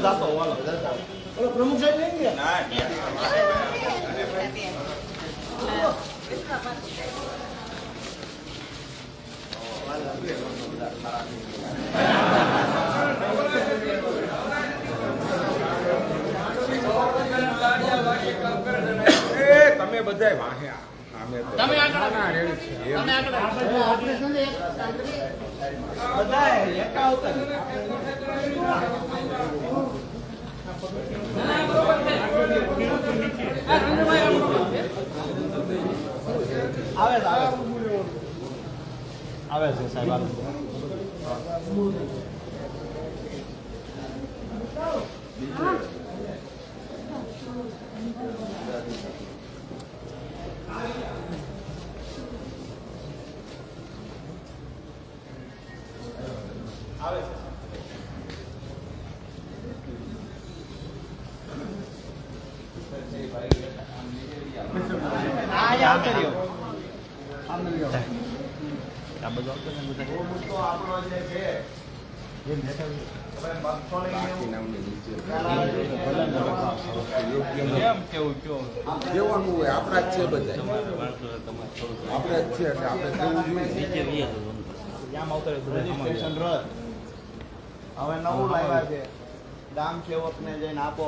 જાતો વાલો ઓલો પ્રમુખ સાહેબ નહીં ગયા એ તમે બધાય વાહ્યા તમે આગળ ના, રેડી છે. તમે આગળ બધા આવે છે સાહેબ આવે છે સાહેબ આવે આ આવતો રહ્યો આ બધું આવતો ને બધા મુદ્દો આપણો જે છે હવે મગફળીનું નામની નીચે. કેમ કેવું કયો જેવાનું હોય આપણા જ છે બધા આપણે જ છે એટલે આપણે કેવું જ નહીં આમ આવતો રહ્યો બધા રજીસ્ટ્રેશન રદ. હવે નવું લાવ્યા છે. ગામ સેવકને જઈને આપો.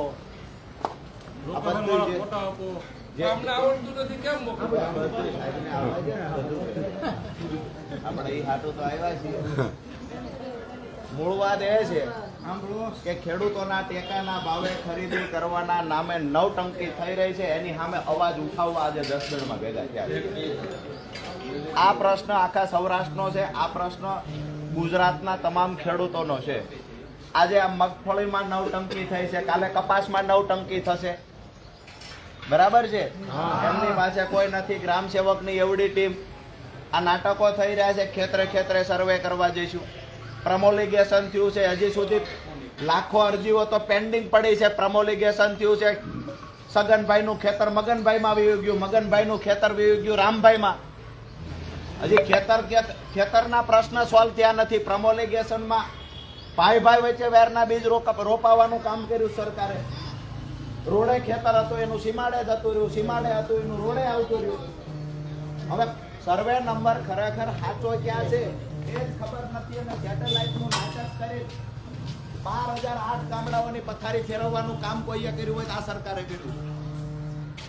આપણે હાટું તો આવ્યા છીએ. મૂળ વાત એ છે કે ખેડૂતોના ટેકાના ભાવે ખરીદી કરવાના નામે નવ ટંકી થઈ રહી છે. એની સામે અવાજ ઉઠાવવા આજે દસ જણમાં ભેગા થયા છે. આ પ્રશ્ન આખા સૌરાષ્ટ્રનો છે, આ પ્રશ્ન ગુજરાતના તમામ ખેડૂતોનો છે. આજે આ મગફળીમાં નવ ટંકી થઈ છે, કાલે કપાસમાં નવ ટંકી થશે. બરાબર છે? એમની પાસે કોઈ નથી ગ્રામ સેવકની એવડી ટીમ. આ નાટકો થઈ રહ્યા છે, ખેતરે ખેતરે સર્વે કરવા જઈશું. પ્રમોલિગેશન થયું છે, હજી સુધી લાખો અરજીઓ તો પેન્ડિંગ પડી છે, પ્રમોલિગેશન થયું છે. સગનભાઈનું ખેતર મગનભાઈમાં વી ગયું મગનભાઈનું ખેતર વી ગયું રામભાઈમાં. હજી ખેતર ખેત- ખેતરના પ્રશ્ન સોલ્વ થયા નથી. પ્રમોલિગેશનમાં ભાઈ ભાઈ વચ્ચે વેરના બીજ રોપાવાનું કામ કર્યું સરકારે. રોડે ખેતર હતું, એનું સીમાડે જતું રહ્યું, સીમાડે હતું, એનું રોડે આવતું રહ્યું. હવે સર્વે નંબર ખરેખર સાચો ક્યાં છે? એ જ ખબર નથી અને સેટેલાઇટનું નાટક કરી બાર હજાર આઠ ગામડાઓની પથારી ફેરવવાનું કામ કોઈએ કર્યું હોય તો આ સરકારે કર્યું.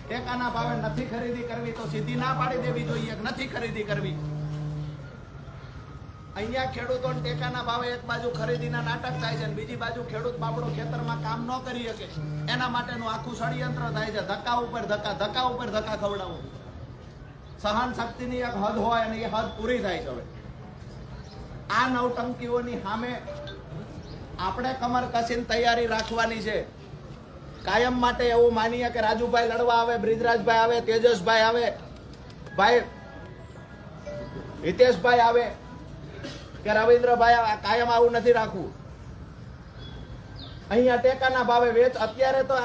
ટેકાના ભાવે નથી ખરીદી કરવી તો સીધી ના પાડી દેવી જોઈએ નથી ખરીદી કરવી? અહીંયા ખેડૂતોને ટેકાના ભાવે એક બાજુ ખરીદીના નાટક થાય છે અને બીજી બાજુ ખેડૂત બાપડો ખેતરમાં કામ ન કરી શકે. એના માટેનું આખું ષડયંત્ર થાય છે. ધક્કા ઉપર ધક્કા ધક્કા ઉપર ધક્કા ખવડાવો. સહન શક્તિની એક હદ હોય અને એ હદ પૂરી થાય છે હવે. આ નવટંકીઓની સામે આપણે કમર કસીને તૈયારી રાખવાની છે. કાયમ માટે એવું માનીએ કે રાજુભાઈ લડવા આવે બ્રિજરાજભાઈ આવે તેજસભાઈ આવે. ભાઈ હિતેશભાઈ આવે કે રવિન્દ્રભાઈ આ કાયમ આવું નથી રાખવું. અહીંયા ટેકાના ભાવે વેચ અત્યારે તો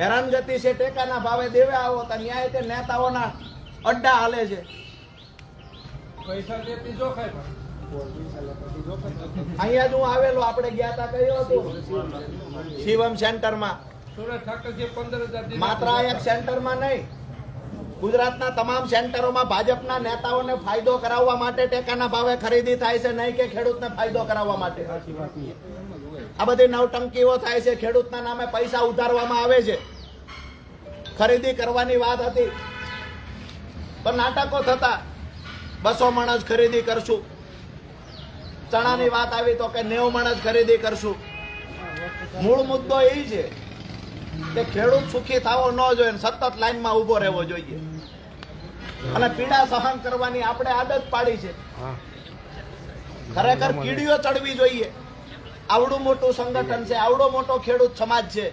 હેરાનગતિ છે ટેકાના ભાવે દેવે આવો તો ન્યાય તે નેતાઓના અડ્ડા હાલે છે. અહીંયા જ હું આવેલો આપણે ગયા હતા. કયો હતું શિવમ સેન્ટરમાં. માત્ર આ એક સેન્ટરમાં નહીં. ગુજરાતના તમામ સેન્ટરોમાં ભાજપના નેતાઓને ફાયદો કરાવવા માટે ટેકાના ભાવે ખરીદી થાય છે નહીં કે ખેડૂતને ફાયદો કરાવવા માટે. આ બધી નવટંકીઓ થાય છે ખેડૂતના નામે પૈસા ઉધારવામાં આવે છે. ખરીદી કરવાની વાત હતી પણ નાટકો થતા બસો માણસ ખરીદી કરશું. ચણાની વાત આવી તો કે નેવું માણસ ખરીદી કરશું. મૂળ મુદ્દો એ છે કે ખેડૂત સુખી થવો ન જોઈએ સતત લાઈનમાં ઊભો રહેવો જોઈએ. અને પીડા સહન કરવાની આપણે આદત પાડી છે. ખરેખર કીડીઓ ચડવી જોઈએ. આવડું મોટું સંગઠન છે આવડો મોટો ખેડૂત સમાજ છે.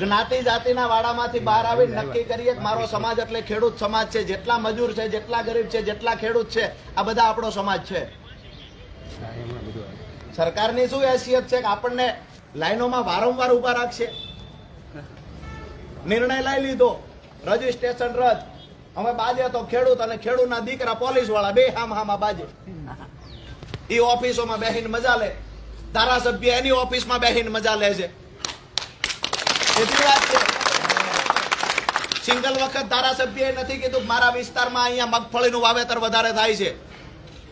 જ્ઞાતિ જાતિના વાડામાંથી બહાર આવી નક્કી કરીએ કે મારો સમાજ એટલે ખેડૂત સમાજ છે. જેટલા મજૂર છે જેટલા ગરીબ છે જેટલા ખેડૂત છે આ બધા આપણો સમાજ છે. સરકારની શું હેસિયત છે કે આપણને લાઈનોમાં વારંવાર ઊભા રાખશે. નિર્ણય લઈ લીધો. રજીસ્ટ્રેશન રદ. અમે બાજે તો ખેડૂત અને ખેડૂતના દીકરા પોલીસવાળા બે હામ હામા બાજે. એ ઓફિસોમાં બેહીને મજા લે. ધારાસભ્ય એની ઓફિસમાં બેહીને મજા લે છે. એટલી વાત છે. સિંગલ વખત ધારાસભ્યએ નથી કીધું મારા વિસ્તારમાં અહીંયા મગફળીનું વાવેતર વધારે થાય છે.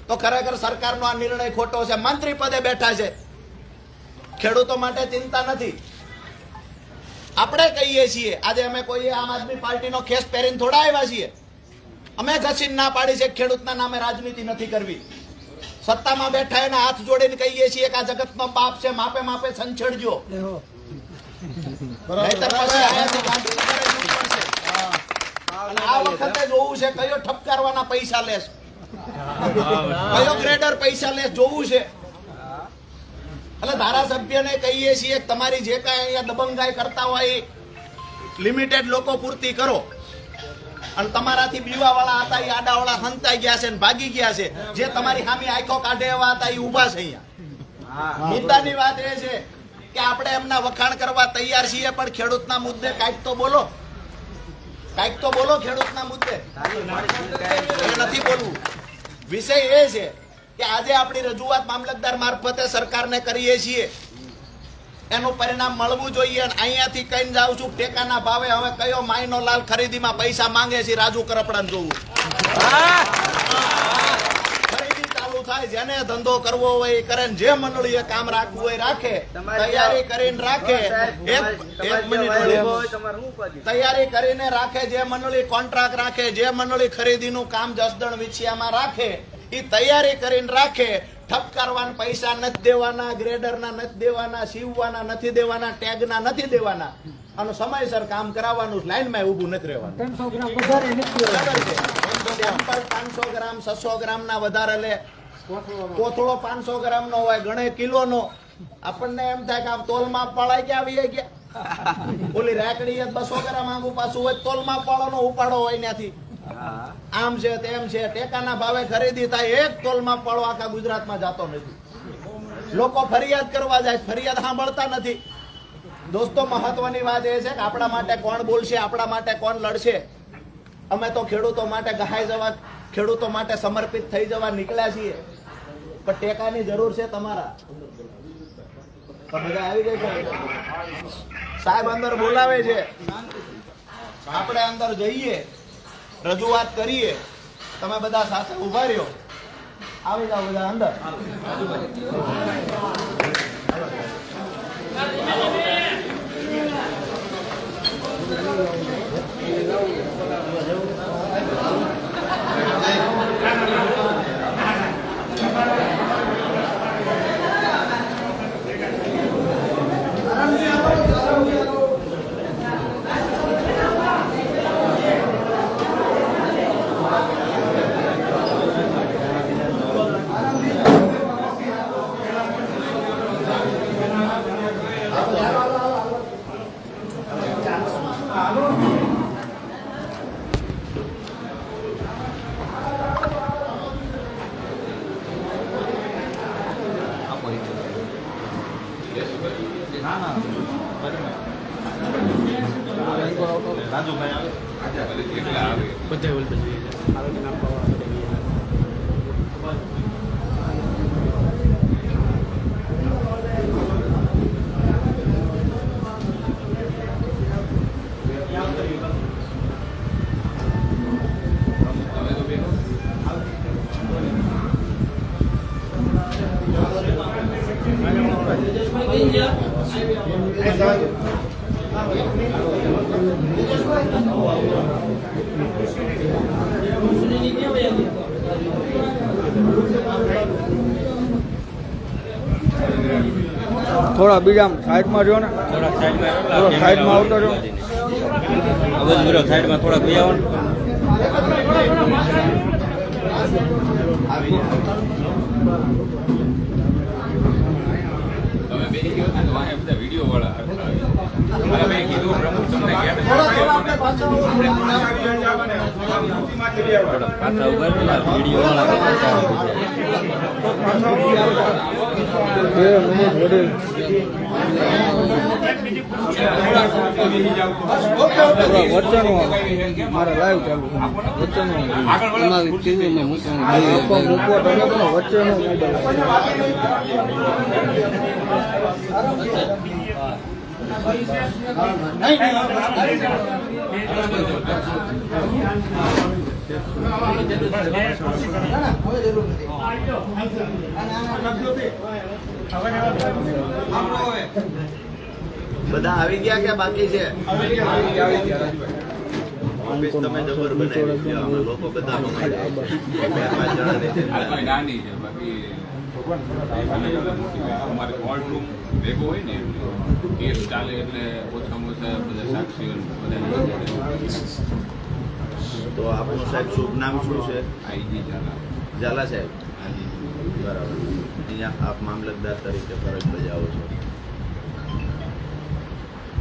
તો ખરેખર સરકારનો આ નિર્ણય ખોટો છે. મંત્રી પદે બેઠા છે. ખેડૂતો માટે ચિંતા નથી. આપણે કહીએ છીએ આજે અમે કોઈ આમ આદમી પાર્ટીનો ખેસ પહેરીને થોડા આવ્યા છીએ. અમે ઘસીને ના પાડી છે ખેડૂતના નામે રાજનીતિ નથી કરવી. સત્તામાં બેઠા એના હાથ જોડીને કહીએ છીએ કે આ જગતનો બાપ છે માપે માપે સંછેડજો. આ વખતે જોવું છે કયો ઠપકારવાના પૈસા લેશ. કયો ગ્રેડર પૈસા લેશ જોવું છે. એટલે ધારાસભ્યને કહીએ છીએ, તમારી જે કાંઈ અહીંયા દબંગાઈ કરતા હોય લિમિટેડ લોકો પૂરતી કરો. અને તમારાથી બીવાવાળા હતા એ આડાવાળા હંતાઈ ગયા છે ને ભાગી ગયા છે. જે તમારી સામે આંખો કાઢે એવા હતા એ ઊભા છે અહીંયા. મુદ્દાની વાત એ છે કે આપણે એમના વખાણ કરવા તૈયાર છીએ, પણ ખેડૂતના મુદ્દે કાંઈક તો બોલો. કાંઈક તો બોલો ખેડૂતના મુદ્દે. નથી બોલવું. વિષય એ છે કે આજે આપણી રજૂઆત મામલતદાર મારફતે સરકારને કરીએ છીએ. એનું પરિણામ મળવું જોઈએ અને અહીંયાથી કહીને જાઉં છું ટેકાના ભાવે હવે કયો માયનો લાલ ખરીદીમાં પૈસા માંગે છે રાજુ કરપડા જોવું. ખરીદી ચાલુ થાય જેને ધંધો કરવો હોય એ કરે જે મંડળીએ કામ રાખવું હોય રાખે. તૈયારી કરીને રાખે. એક એક મિનિટ તૈયારી કરીને રાખે જે મંડળી કોન્ટ્રાક્ટ રાખે જે મંડળી ખરીદીનું કામ જસદણ વિછિયામાં રાખે. એ તૈયારી કરીને રાખે. ઠપકારવાના પૈસા નથી દેવાના ગ્રેડરના નથી દેવાના સીવવાના નથી દેવાના ટેગના નથી દેવાના. અને સમયસર કામ કરાવવાનું લાઈનમાં ઊભું નથી રહેવાનું. પાંચસો ગ્રામ છસો ગ્રામ ના વધારે લે. કોથળો પાંચસો ગ્રામ નો હોય ગણે કિલો નો આપણને એમ થાય કે આ તોલમાં પડાય કે આવી ગયા. ઓલી રેકડી બસો ગ્રામ આગુ પાછું હોય તોલમાં પાડો ઉપાડો હોય ત્યાંથી આમ છે તેમ છે, ટેકાના ભાવે ખરીદી થાય, એક તોલમાં પડો, આખા ગુજરાતમાં જતો નથી. લોકો ફરિયાદ કરવા જાય, ફરિયાદ સાંભળતા નથી. દોસ્તો, મહત્વની વાત એ છે કે આપણા માટે કોણ બોલશે, આપણા માટે કોણ લડશે? અમે તો ખેડૂતો માટે ગહાઈ જવા, ખેડૂતો માટે સમર્પિત થઈ જવા નીકળ્યા છીએ. પણ ટેકાની જરૂર છે તમારા. આવી ગઈ સાહેબ અંદર બોલાવે છે. આપણે અંદર જઈએ. રજૂઆત કરીએ. તમે બધા સાથે ઊભા રહ્યો. આવી જાઓ બધા અંદર. થોડા બીજા સાઈડમાં જો ને થોડાક સાઈડમાં થોડો સાઈડમાં આવતો રહો. આ બધું બરો સાઈડમાં થોડાક બે આવો ને. આવી જાય તમે બે કીધું ને તો વાંહે બધા વીડિયો વાળા વચ્ચેનો મારે લાઈવ ચાલુ છે. વચ્ચેનો આપો મૂકો તમે પણ વચ્ચેનો મોબાઈલ બધા આવી ગયા કે બાકી છે? ઓફિસ તમે લોકો બધા અમારે કોર્ટરૂમ ભેગો હોય ને કેસ ચાલે એટલે ઓછામાં ઓછા બધા સાક્ષીઓ તો આપનું સાહેબ શુભ નામ શું છે? આઈજી ઝાલા. ઝાલા સાહેબ. બરાબર. અહીંયા આપ મામલતદાર તરીકે ફરજ બજાવો છો.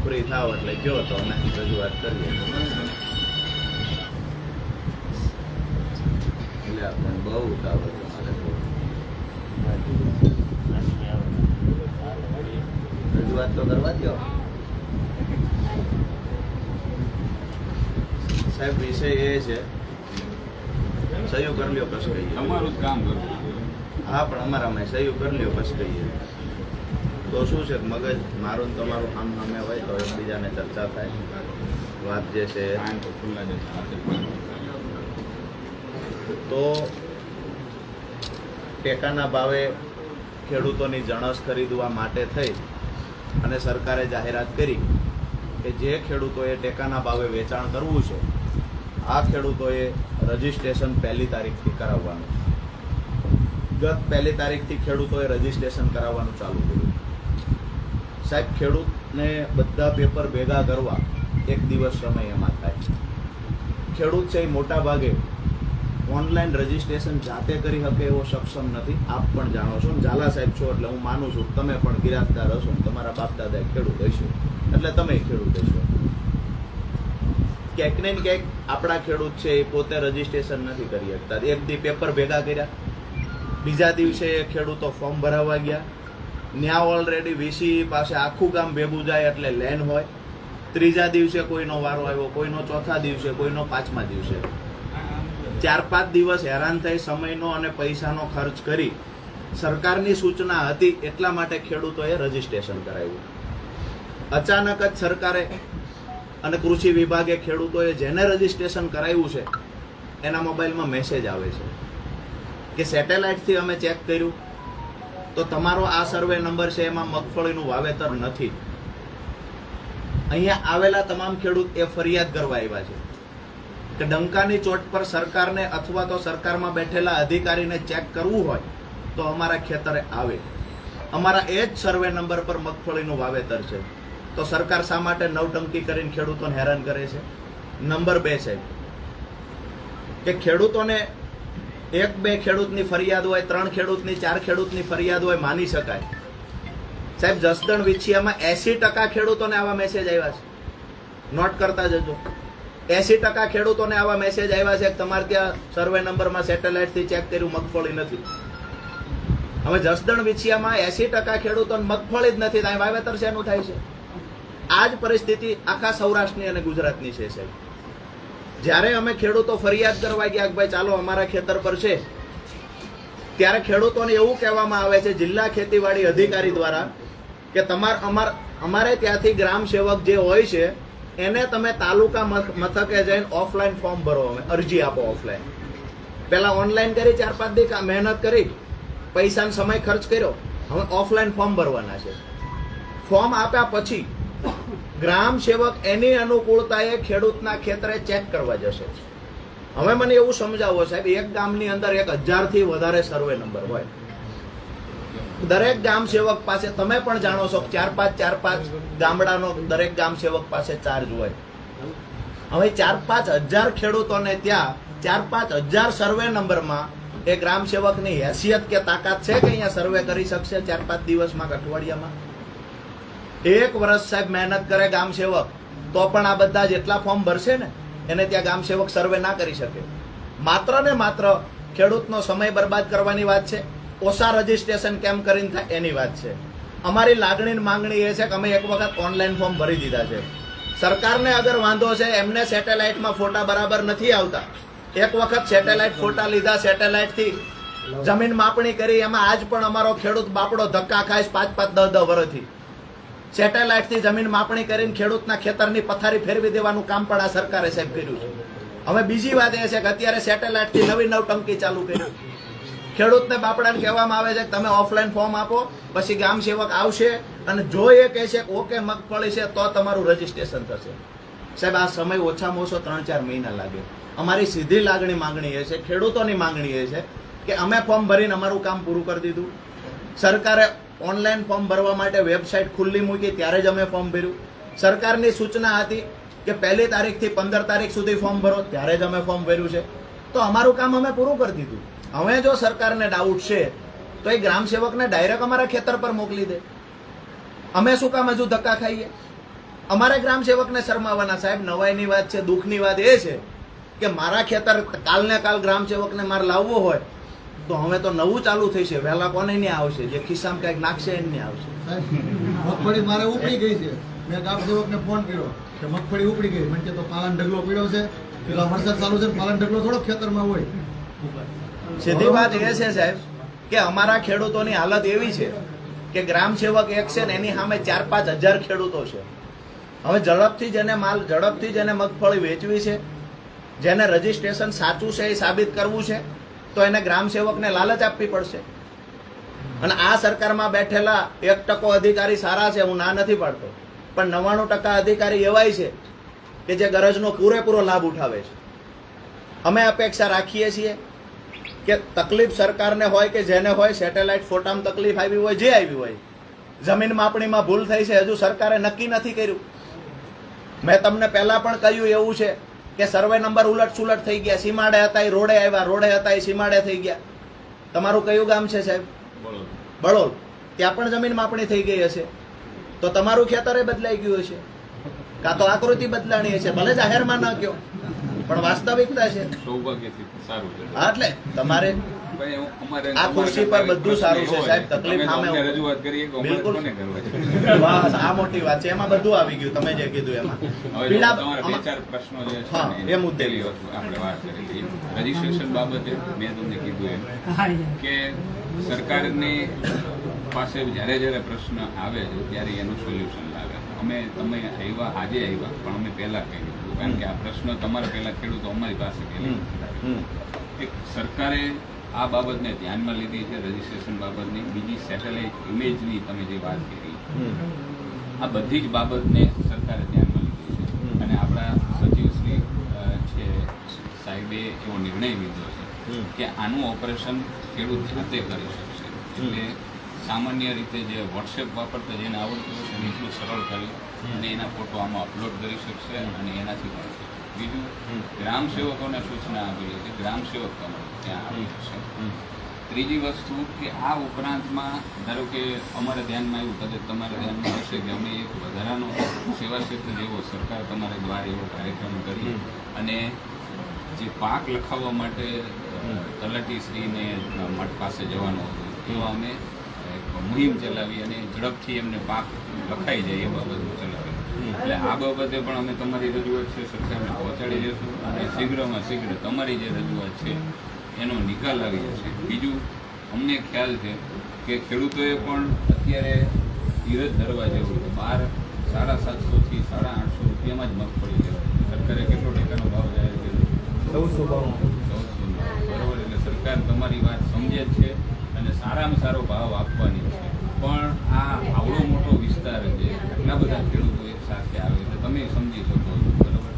ફ્રી થાવ એટલે કયો તો અમે રજૂઆત કરીએ. એટલે આપણે બહુ ઉતાવળ. રજૂઆત તો કરવા દો સાહેબ વિષય એ છે સહયોગ કરી લ્યો પછી કહીએ. તમારું જ કામ કરવું હા પણ અમારામાં સહયોગ કરી લ્યો પછી કહીએ. તો શું છે મગજ મારું તમારું આમ સામે હોય તો એકબીજાને ચર્ચા થાય. વાત જે છે. તો ટેકાના ભાવે ખેડૂતોની જણસ ખરીદવા માટે થઈ અને સરકારે જાહેરાત કરી કે જે ખેડૂતોએ ટેકાના ભાવે વેચાણ કરવું છે, આ ખેડૂતોએ રજીસ્ટ્રેશન પહેલી તારીખથી કરાવવાનું ગત પહેલી તારીખથી ખેડૂતોએ રજીસ્ટ્રેશન કરાવવાનું ચાલુ કર્યું. સાહેબ, ખેડૂતને બધા પેપર ભેગા કરવા એક દિવસ સમય એમાં થાય. ખેડૂત છે એ મોટા ભાગે ઓનલાઈન રજીસ્ટ્રેશન જાતે કરી શકે એવો સક્ષમ નથી. આપ પણ જાણો છો. ઝાલા સાહેબ છો એટલે હું માનું છું. તમે પણ ગિરાકદાર હશો તમારા બાપ દાદા ખેડૂત હશો. એટલે તમે ખેડૂત હશો. ક્યાંક ને ક્યાંક આપણા ખેડૂત છે એ પોતે રજીસ્ટ્રેશન નથી કરી શકતા. એક દી પેપર ભેગા કર્યા. બીજા દિવસે ખેડૂતો ફોર્મ ભરાવવા ગયા. ન્યા ઓલરેડી વીસી પાસે આખું કામ ભેગું જાય એટલે લેન હોય. ત્રીજા દિવસે કોઈનો વારો આવ્યો, કોઈનો ચોથા દિવસે, કોઈનો પાંચમા દિવસે. ચાર પાંચ દિવસ હેરાન થઈ સમયનો અને પૈસાનો ખર્ચ કરી સરકારની સૂચના હતી એટલા માટે ખેડૂતોએ રજીસ્ટ્રેશન કરાવ્યું. અચાનક જ સરકારે અને કૃષિ વિભાગે ખેડૂતોએ જેને રજીસ્ટ્રેશન કરાવ્યું છે, એના મોબાઈલમાં મેસેજ આવે છે કે સેટેલાઇટથી અમે ચેક કર્યું. તો તમારો આ સર્વે નંબર છે, એમાં મગફળીનું વાવેતર નથી. અહીંયા આવેલા તમામ ખેડૂત એ ફરિયાદ કરવા આવ્યા છે. કે ડંકાની ચોટ પર સરકારને અથવા તો સરકારમાં બેઠેલા અધિકારીને ચેક કરવું હોય તો અમારા ખેતરે આવે. અમારા એ જ સર્વે નંબર પર મગફળીનું વાવેતર છે. તો સરકાર શા માટે નવ ટંકી કરીને ખેડૂતોને હેરાન કરે છે? નંબર બે સાહેબ કે ખેડૂતોને એક બે ખેડૂતની ફરિયાદ હોય, ત્રણ ખેડૂતની, ચાર ખેડૂતની ફરિયાદ હોય માની શકાય. સાહેબ, જસદણ વિછિયામાં એસી ટકા ખેડૂતોને આવા મેસેજ આવ્યા છે. નોટ કરતા જજો. એસી ટકા ખેડૂતોને આવા મેસેજ આવ્યા છે તમારે ત્યાં સર્વે નંબરમાં સેટેલાઇટથી ચેક કર્યું, મગફળી નથી. હવે જસદણ વિછિયામાં એસી ટકા ખેડૂતોને મગફળી જ નથી ત્યાં વાવેતર શેનું થાય છે? આ જ પરિસ્થિતિ આખા સૌરાષ્ટ્રની અને ગુજરાતની છે, સાહેબ. જ્યારે અમે ખેડૂતો ફરિયાદ કરવા ગયા કે ભાઈ ચાલો અમારા ખેતર પર છે, ત્યારે ખેડૂતોને એવું કહેવામાં આવે છે, જિલ્લા ખેતીવાડી અધિકારી દ્વારા કે તમાર, અમાર, અમારે ત્યાંથી ગ્રામ સેવક જે હોય છે એને તમે તાલુકા મથ- મથકે જઈને ઓફલાઈન ફોર્મ ભરો અમે. અરજી આપો ઓફલાઈન પહેલાં ઓનલાઈન કરી, ચાર પાંચ દી મહેનત કરી, પૈસાનો સમય ખર્ચ કર્યો. હવે ઓફલાઈન ફોર્મ ભરવાના છે. ફોર્મ આપ્યા પછી ગ્રામ સેવક એની અનુકૂળતાએ ખેડૂતના ખેતરે ચેક કરવા જશે. હવે મને એવું સમજાવો સાહેબ, એક ગામની અંદર એક હજારથી વધારે સર્વે નંબર હોય. દરેક ગામ સેવક પાસે તમે પણ જાણો છો ચાર પાંચ ચાર પાંચ ગામડાનો દરેક ગામ સેવક પાસે ચાર્જ હોય. હવે ચાર પાંચ હજાર ખેડૂતોને ત્યાં ચાર પાંચ હજાર સર્વે નંબરમાં એ ગ્રામ સેવકની હેસિયત કે તાકાત છે કે અહીંયા સર્વે કરી શકશે ચાર પાંચ દિવસમાં અઠવાડિયામાં? એક વર્ષ સાહેબ મહેનત કરે ગામ સેવક, તો પણ આ બધા જેટલા ફોર્મ ભરશે ને, એને ત્યાં ગામ સેવક સર્વે ના કરી શકે. માત્ર ને માત્ર ખેડૂતનો સમય બરબાદ કરવાની વાત છે? ઓછા રજીસ્ટ્રેશન કેમ કરીને થાય એની વાત છે. અમારી લાગણીની માંગણી એ છે કે અમે એક વખત ઓનલાઈન ફોર્મ ભરી દીધા છે. સરકારને અગર વાંધો છે, એમને સેટેલાઇટમાં ફોટા બરાબર નથી આવતા. એક વખત સેટેલાઇટ ફોટા લીધા સેટેલાઇટથી. જમીન માપણી કરી, એમાં આજ પણ અમારો ખેડૂત બાપડો ધક્કા ખાય પાંચ પાંચ દસ દસ વર્ષથી. સેટેલાઇટથી જમીન માપણી કરીને ખેડૂતના ખેતરની પથારી ફેરવી દેવાનું કામ પણ આ સરકારે સાહેબ કર્યું છે. હવે બીજી વાત એ છે કે અત્યારે સેટેલાઇટથી નવી નવ ટંકી ચાલુ કરી. ખેડૂતને બાપડાને કહેવામાં આવે છે કે તમે ઓફલાઈન ફોર્મ આપો, પછી ગામ સેવક આવશે અને જો એ કહે છે ઓકે મગફળી છે, તો તમારું રજીસ્ટ્રેશન થશે. સાહેબ, આ સમય ઓછામાં ઓછો ત્રણ ચાર મહિના લાગે. અમારી સીધી લાગણી માંગણી એ છે, ખેડૂતોની માંગણી એ છે કે અમે ફોર્મ ભરીને અમારું કામ પૂરું કરી દીધું. સરકારે ઓનલાઈન ફોર્મ ભરવા માટે વેબસાઇટ ખુલ્લી મૂકી, ત્યારે જ અમે ફોર્મ ભર્યું. સરકારની સૂચના હતી કે પહેલી તારીખથી પંદર તારીખ સુધી ફોર્મ ભરો, ત્યારે જ અમે ફોર્મ ભર્યું છે. તો અમારું કામ અમે પૂરું કરી દીધું. હવે જો સરકારને ડાઉટ છે, તો એ ગ્રામ સેવકને ડાયરેક્ટ અમારા ખેતર પર મોકલી દે. અમે શું કામ હજુ ધક્કા ખાઈએ? અમારે ગ્રામ સેવકને શરમાવાના સાહેબ, નવાઈની વાત છે, દુઃખની વાત એ છે કે મારા ખેતર કાલને કાલ ગ્રામ સેવકને મારે લાવવો હોય, તો હવે તો નવું ચાલુ થઈ છે. વહેલા કોને નહીં આવશે? જે ખિસ્સામાં કંઈક નાખશે એને નહીં આવશે. મગફળી મારે ઉપડી ગઈ છે. મેં ગ્રામ સેવકને ફોન કર્યો કે મગફળી ઉપડી ગઈ. મને તો પાલન ઢગલો પીડ્યો છે. પેલા વરસાદ ચાલુ છે પાલન ઢગલો થોડો ખેતરમાં હોય. સીધી વાત એ છે, સાહેબ, કે અમારા ખેડૂતોની હાલત એવી છે કે ગ્રામ સેવક એક છે ને એની સામે ચાર પાંચ હજાર ખેડૂતો છે. હવે ઝડપથી જેને માલ, ઝડપથી જેને મગફળી વેચવી છે, જેને રજીસ્ટ્રેશન સાચું છે એ સાબિત કરવું છે, તો એને ગ્રામ સેવકને લાલચ આપવી પડશે. અને આ સરકારમાં બેઠેલા એક ટકો અધિકારી સારા છે, હું ના નથી પાડતો. પણ નવ્વાણું ટકા અધિકારી એવાય છે કે જે ગરજનો પૂરેપૂરો લાભ ઉઠાવે છે. અમે અપેક્ષા રાખીએ છીએ કે તકલીફ સરકારને હોય કે જેને હોય સેટેલાઇટ ફોટામાં તકલીફ આવી હોય જે આવી હોય જમીન માપણીમાં ભૂલ થઈ છે હજુ સરકારે નક્કી નથી કર્યું. મેં તમને પહેલા પણ કહ્યું એવું છે કે સર્વે નંબર ઉલટ સુલટ થઈ ગયા. સીમાડે હતા એ રોડે આવ્યા રોડે હતા એ સીમાડે થઈ ગયા. તમારું કયું ગામ છે સાહેબ? બળોલ ત્યાં પણ જમીન માપણી થઈ ગઈ હશે. તો તમારું ખેતરે બદલાઈ ગયું હશે. કાં તો આકૃતિ બદલાણી હશે. ભલે જાહેરમાં ન કયો. પણ વાસ્તવિકતા છે. સૌભાગ્યથી સારું છે. હા એટલે તમારે આ ખુરશી પર બધું સારું છે, સાહેબ, તકલીફ સામે રજૂઆત કરીએ બિલકુલ. કોને કરવા છે? બસ આ મોટી વાત છે. એમાં બધું આવી ગયું તમે જે કીધું એમાં. પીડા બે ચાર પ્રશ્નો જે છે હા, એ મુદ્દે. આપણે વાત કરી રજીસ્ટ્રેશન બાબતે મેં તમને કીધું એમ કે સરકારની પાસે જ્યારે જ્યારે પ્રશ્ન આવે છે ત્યારે એનું સોલ્યુશન લાવે અમે તમે આવ્યા આજે આવ્યા પણ અમે પહેલા કહી દીધું કારણ કે આ પ્રશ્ન તમારા પહેલા ખેડૂતો અમારી પાસે એક સરકારે આ બાબતને ધ્યાનમાં લીધી છે રજીસ્ટ્રેશન બાબતની. બીજી સેટેલાઇટ ઇમેજની તમે જે વાત કરી. આ બધી જ બાબતને સરકારે ધ્યાનમાં લીધી છે. અને આપણા સચિવશ્રી છે સાહેબે એવો નિર્ણય લીધો છે કે આનું ઓપરેશન ખેડૂત જાતે કરી શકશે. એટલે સામાન્ય રીતે જે વોટ્સએપ વાપરતા જેને આવડતું હશે એટલું સરળ કર્યું અને એના ફોટો આમાં અપલોડ કરી શકશે અને એનાથી મળશે. બીજું ગ્રામ સેવકોને સૂચના આપેલી છે ગ્રામ સેવક તમારે ત્યાં આવી શકશે ત્રીજી વસ્તુ કે આ ઉપરાંતમાં ધારો કે અમારા ધ્યાનમાં એવું કદાચ તમારા ધ્યાનમાં હશે કે અમે એક વધારાનો સેવા ક્ષેત્ર જેવો સરકાર તમારે દ્વારા એવો કાર્યક્રમ કરી અને જે પાક લખાવવા માટે તલાટીશ્રીને મઠ પાસે જવાનો હતો એવો અમે એક મુહિમ ચલાવી અને ઝડપથી એમને પાક લખાઈ જાય એ બાબત. એટલે આ બાબતે પણ અમે તમારી રજૂઆત છે સરકારને પહોંચાડી દઈશું અને શીઘ્રમાં શીઘ્ર તમારી જે રજૂઆત છે એનો નિકાલ આવી જશે બીજું અમને ખ્યાલ છે કે ખેડૂતોએ પણ અત્યારે ધીરજ ધરવા જેવું છે. બાર સાડા સાતસોથી સાડા આઠસો રૂપિયામાં જ મગફળી લેવાય સરકારે કેટલો ટેકાનો ભાવ જાહેર કર્યો? ચૌદસો બરાબર એટલે સરકાર તમારી વાત સમજે જ છે અને સારામાં સારો ભાવ આપવાની છે. પણ આ આવડો મોટો વિસ્તાર છે આટલા બધા ખેડૂતો એક સાથે આવે એટલે તમે સમજી શકો છો બરાબર?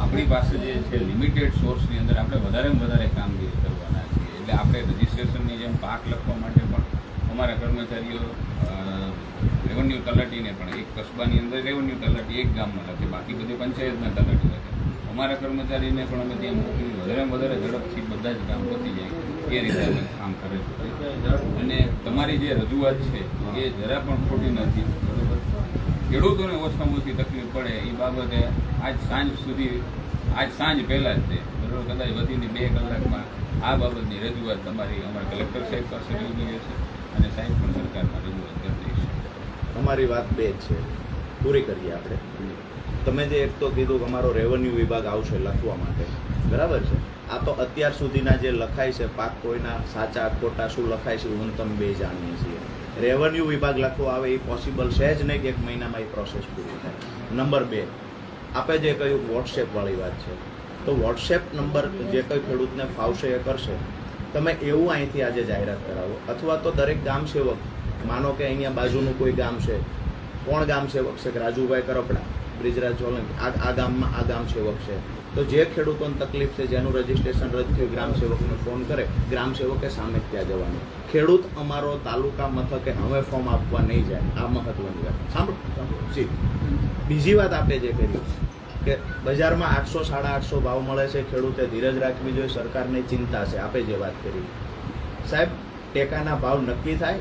આપણી પાસે જે છે લિમિટેડ સોર્સની અંદર આપણે વધારે વધારે કામગીરી કરવાના છીએ. એટલે આપણે રજીસ્ટ્રેશનની જેમ પાક લખવા માટે પણ અમારા કર્મચારીઓ રેવન્યુ તલાટીને પણ એક કસ્બાની અંદર રેવન્યુ તલાટી એક ગામમાં લખે બાકી બધી પંચાયતના તલાટી લખે અમારા કર્મચારીને પણ અમે ત્યાં મોકલી વધારે વધારે ઝડપથી બધા જ કામ પતી જાય એ રીતે અમે કામ કરે છે. અને તમારી જે રજૂઆત છે એ જરા પણ ખોટી નથી. ખેડૂતોને ઓછામાં ઓછી તકલીફ પડે એ બાબતે આજ સાંજ સુધી, આજ સાંજ પહેલાં જ તે બરોબર કદાચ વધીને બે કલાકમાં આ બાબતની રજૂઆત તમારી અમારા કલેક્ટર સાહેબ પાસે રજૂ છે અને સાહેબ પણ સરકારમાં રજૂઆત કરી દઈશ તમારી વાત બે છે. પૂરી કરીએ આપણે. તમે જે એક તો કીધું કે અમારો રેવન્યુ વિભાગ આવશે લખવા માટે. બરાબર છે? આ તો અત્યાર સુધીના જે લખાય છે, પાક કોઈના સાચા ખોટા શું લખાય છે હું તમે બે જાણીએ છીએ. રેવન્યુ વિભાગ લખો, આવે એ પોસિબલ છે જ નહીં કે એક મહિનામાં એ પ્રોસેસ પૂરી થાય. નંબર બે, આપે જે કહ્યું વોટ્સએપવાળી વાત છે. તો વોટ્સએપ નંબર જે કંઈ ખેડૂતને ફાવશે એ કરશે. તમે એવું અહીંથી આજે જાહેરાત કરાવો. અથવા તો દરેક ગામ સેવક, માનો કે અહીંયા બાજુનું કોઈ ગામ છે, કોણ ગામ સેવક છે? કે રાજુભાઈ કરપડા બ્રિજરાજ સોલંકી, આ આ ગામમાં, આ ગામ સેવક છે. તો જે ખેડૂતોને તકલીફ છે, જેનું રજીસ્ટ્રેશન રદ થયું, ગ્રામ સેવકને ફોન કરે, ગ્રામ સેવકે સામે ત્યાં જવાનું. ખેડૂત અમારો તાલુકા મથકે હવે ફોર્મ આપવા નહીં જાય. આ મહત્વની વાત. સાંભળો જી. બીજી વાત આપણે જે કરી, કે બજારમાં આઠસો, સાડા આઠસો ભાવ મળે છે, ખેડૂતે ધીરજ રાખવી જોઈએ, સરકારને ચિંતા છે. આપે જે વાત કરી. સાહેબ, ટેકાના ભાવ નક્કી થાય,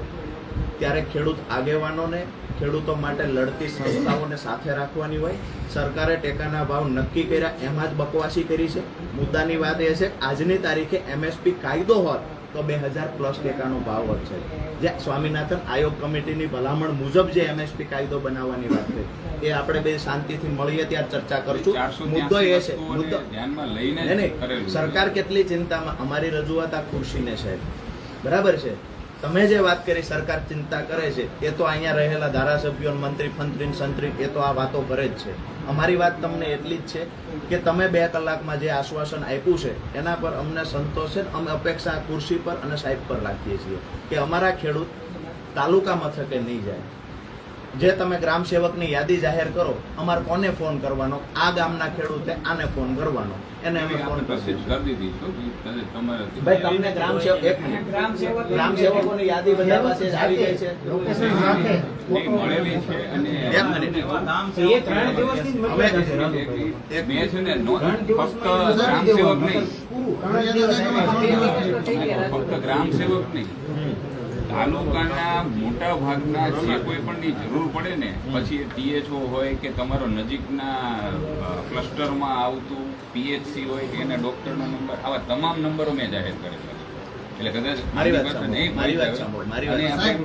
ત્યારે ખેડૂત આગેવાનોને ખેડૂતો માટે લડતી સંસ્થાઓને સાથે રાખવાની હોય સરકારે ટેકાના ભાવ નક્કી કર્યા એમાં જ બકવાસી કરી છે. મુદ્દાની વાત એ છે આજની તારીખે એમએસપી કાયદો હોત તો બે હજાર પ્લસ ટેકાનો ભાવ વધશે જે સ્વામિનાથન આયોગ કમિટીની ભલામણ મુજબ જે એમએસપી કાયદો બનાવવાની વાત છે એ આપણે બે શાંતિથી મળીએ ત્યારે ચર્ચા કરશું. મુદ્દો એ છે મુદ્દો ધ્યાનમાં લઈને. સરકાર કેટલી ચિંતામાં અમારી રજૂઆત આ ખુરશીને છે. બરાબર છે? તમે જે વાત કરી, સરકાર ચિંતા કરે છે, એ તો અહીંયા રહેલા ધારાસભ્યો મંત્રી ફંત્રી સંત્રી, એ તો આ વાતો કરે જ છે. અમારી વાત તમને એટલી જ છે કે તમે બે કલાકમાં જે આશ્વાસન આપ્યું છે, એના પર અમને સંતોષ છે અમે અપેક્ષા ખુરશી પર અને સાહેબ પર રાખીએ છીએ કે અમારા ખેડૂત તાલુકા મથકે નહીં જાય. જે તમે ગ્રામ સેવકની યાદી જાહેર કરો, અમારે કોને ફોન કરવાનો? આ ગામના ખેડૂતે આને ફોન કરવાનો. એને અમે ફોન કરી દીધી ભાઈ તમને ગ્રામ સેવક એક મિનિટ. ગ્રામ સેવકોની યાદી બધા પાસે આવી ગઈ છે. મળેલી છે અને એક મિનિટ. મેં છે ને ફક્ત ગ્રામ સેવક નહીં. ફક્ત ગ્રામ સેવક નહીં તાલુકાના મોટા ભાગના જે કોઈ પણ ની જરૂર પડે ને, પછી ટીએચઓ હોય કે તમારો નજીકના ક્લસ્ટરમાં આવતું પીએચસી હોય કે એના ડોક્ટરનો નંબર આવા તમામ નંબરો મેં જાહેર કરેલા છે. એટલે કદાચ મારી વાત સાંભળો નહીં મારી વાત સાંભળો મારી વાત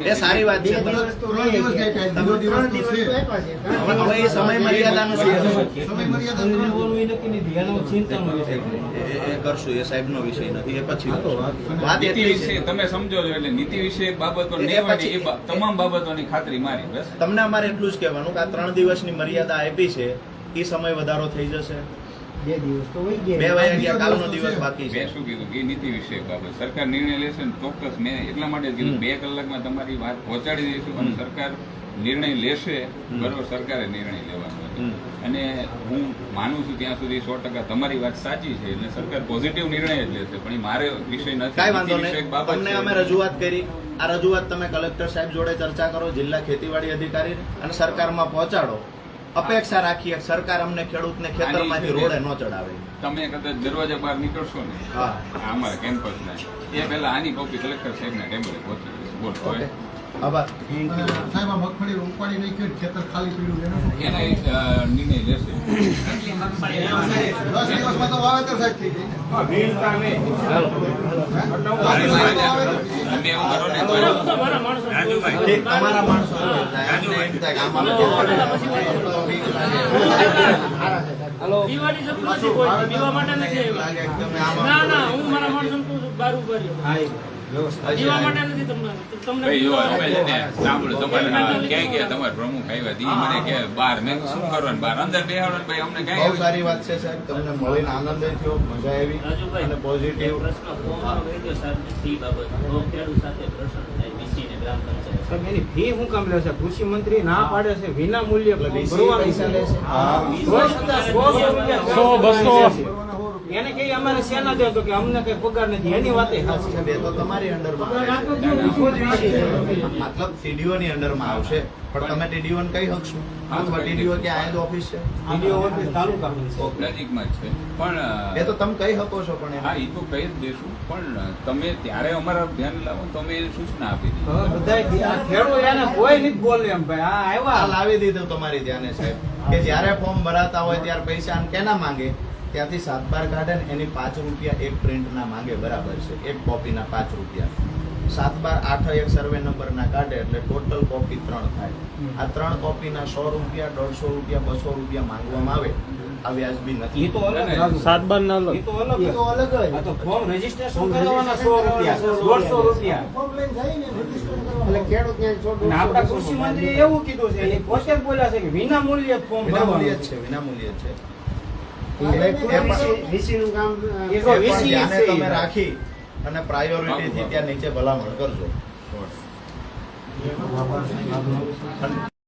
એ સારી વાત છે. ત્રણ દિવસ નહીં આપ્યા, બીજો દિવસ તો છે. હવે એ સમય મર્યાદાનું દિવસ. એ- એ- એ કરશું એ સાહેબનો વિષય નથી એ પછી વાત નીતિ એટલી વિશે છે તમે સમજો છો એટલે નીતિ વિશે બાબતો એ તમામ બાબતોની ખાતરી મારી બસ. તમને અમારે એટલું જ કહેવાનું કે આ ત્રણ દિવસની મર્યાદા આપી છે એ સમય વધારો થઈ જશે. બે દિવસ તો વહી ગયા. બે વાગ્યા ગયા કાલનો દિવસ બાકી છે. શું કીધું? કે નીતિ વિશે બાબત. સરકાર નિર્ણય લેશે ને ચોક્કસ મેં એટલા માટે કીધું બે કલાકમાં તમારી વાત પહોંચાડી દઈશું અને સરકાર નિર્ણય લેશે બરોબર સરકારે નિર્ણય લેવાનો અને હું માનું છું ત્યાં સુધી સો ટકા તમારી વાત સાચી છે એટલે સરકાર પોઝિટિવ નિર્ણય જ લેશે પણ મારે વિષય નથી. કાંઈ વાંધો નહીં. તમને અમે રજૂઆત કરી. આ રજૂઆત તમે કલેક્ટર સાહેબ જોડે ચર્ચા કરો જિલ્લા ખેતીવાડી અધિકારી અને સરકારમાં પહોંચાડો. અપેક્ષા રાખીએ સરકાર અમને ખેડૂતને ખેતરમાંથી રોડે ન ચડાવે. તમે કદાચ દરવાજા બહાર નીકળશો ને હા. આ અમારા કેમ્પસના એ પહેલા આની કોપી કલેક્ટર સાહેબના ટેબલે પહોંચી બોલો. આભાર. સાહેબ મગફળી ઉપાડી નાખી હોય, ખેતર ખાલી પડ્યું એનું નિર્ણય લેશે. દસ દિવસમાં તો વાવેતર સાહેબ થઈ જાય તમે એવું કરો ને તો ઠીક, તમારા માણસો કે દિવાળી જરૂર નથી કોઈ દીવા માટે નથી ના ના હું મારા માણસોને કહું છું, સારી વાત છે સાહેબ તમને મળીને આનંદ થયો મજા આવી અને પોઝિટિવ એની ફી શું કામ કૃષિ મંત્રી ના પાડે છે વિના મૂલ્યે સો- એને કે અમારે સેના દે તો કે અમને કઈ પગાર નથી. એની વાતે સાચી સાહેબ, તો તમારી અંડરમાં મતલબ ટીડીઓ ની અંડરમાં આવશે. પણ તમે ટીડીઓ ને કહી શકશો? અથવા ટીડીઓ કે આયે ઓફિસ છે? ટીડીઓ ઓફિસ તાલુકા નજીકમાં જ છે. પણ એ તો તમે કહી શકો છો પણ હા એ તો કહી જ દેશું પણ તમે ત્યારે અમારા ધ્યાન લાવો તમે સૂચના આપી દીધી બધાય ખેડૂત એને કોઈ નથી બોલે એમ ભાઈ. આ આવ્યા. લાવી દીધું તમારી ધ્યાને સાહેબ. કે જ્યારે ફોર્મ ભરાતા હોય ત્યારે પૈસા આમ કેના માંગે? ત્યાંથી સાત બાર કાઢે ને એની પાંચ રૂપિયા એક પ્રિન્ટના માંગે બરાબર છે. એક કોપીના પાંચ રૂપિયા. સાત બાર આઠ એક સર્વે નંબરના કાઢે એટલે ટોટલ કોપી ત્રણ થાય. આ ત્રણ કોપીના સો રૂપિયા દોઢસો રૂપિયા બસો રૂપિયા માંગવામાં આવે. આ વ્યાજબી નથી. તો અલગ ના, સાત બાર ના અલગ. તો અલગ તો અલગ. આ તો ફોર્મ રજીસ્ટ્રેશન કરવાના સો રૂપિયા. દોઢસો રૂપિયા. ફોર્મ લઈને જાય ને રજિસ્ટર કરવા અને આપણા કૃષિ મંત્રીએ એવું કીધું છે એ પોતે બોલ્યા છે કે વિના મૂલ્યે ફોર્મ વિનામૂલ્યે ભરવાનું છે વીસી ધ્યાને છે. તમે રાખી અને પ્રાયોરિટીથી ત્યાં નીચે ભલામણ કરજો.